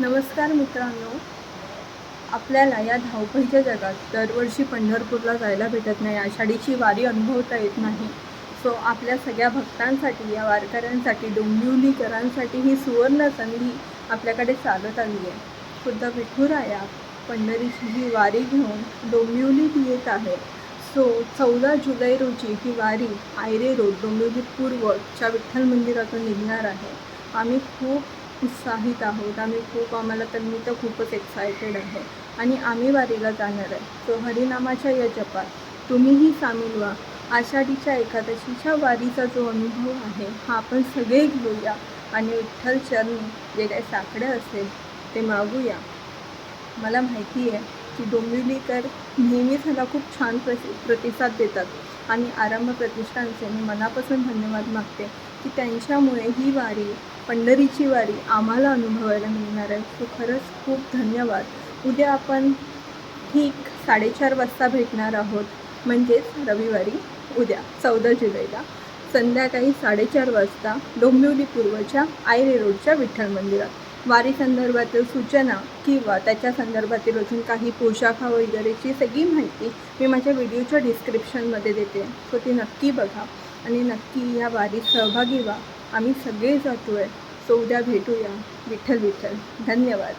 नमस्कार मित्रांनो. आपल्याला या धावपळीच्या जगात दरवर्षी पंढरपूरला जायला भेटत नाही आषाढीची वारी अनुभवता येत नाही. सो आपल्या सगळ्या भक्तांसाठी या वारकऱ्यांसाठी डोंबिवलीकरांसाठी ही सुवर्ण संधी आपल्याकडे चालत आली आहे. खुद्द विठुराया पंढरीची ही वारी घेऊन डोंबिवलीत येत आहे. सो चौदा जुलै रोजी ही वारी आयरे रोड डोंबिवली पूर्वच्या विठ्ठल मंदिरातून निघणार आहे. आम्ही खूप उत्साहित आहोत. आम्ही खूप आम्हाला तर मी तर खूपच एक्सायटेड आहे. आणि आम्ही वारीला जाणार आहे. सो हरिनामाच्या या जपात तुम्हीही सामील व्हा. आषाढीच्या एकादशीच्या वारीचा जो अनुभव आहे हा आपण सगळे घेऊया. आणि विठ्ठल चरणी जे काही साकडं असेल ते मागूया. मला माहिती आहे की डोंबिवलीकर नेहमीच ह्याला खूप छान प्रसि प्रतिसाद देतात. आणि आरंभ प्रतिष्ठानचे मी मनापासून धन्यवाद मागते की त्यांच्यामुळे ही वारी पंढरीची वारी आम्हाला अनुभवायला मिळणार आहे. सो खरंच खूप धन्यवाद. उद्या आपण ठीक साडेचार वाजता भेटणार आहोत. म्हणजेच रविवारी उद्या चौदा जुलैला. संध्याकाळी साडेचार वाजता डोंबिवली पूर्वच्या आयरे रोडच्या विठ्ठल मंदिरात. वारी संदर्भातील सूचना किंवा त्याच्या संदर्भातील अजून काही पोशाखा वगैरेची सगळी माहिती मी माझ्या व्हिडिओच्या डिस्क्रिप्शनमध्ये देते. सो ती नक्की बघा आणि नक्की या वारीत सहभागी व्हा. आम्ही सगळे जातो आहे सो उद्या भेटूया. विठ्ठल विठ्ठल. धन्यवाद.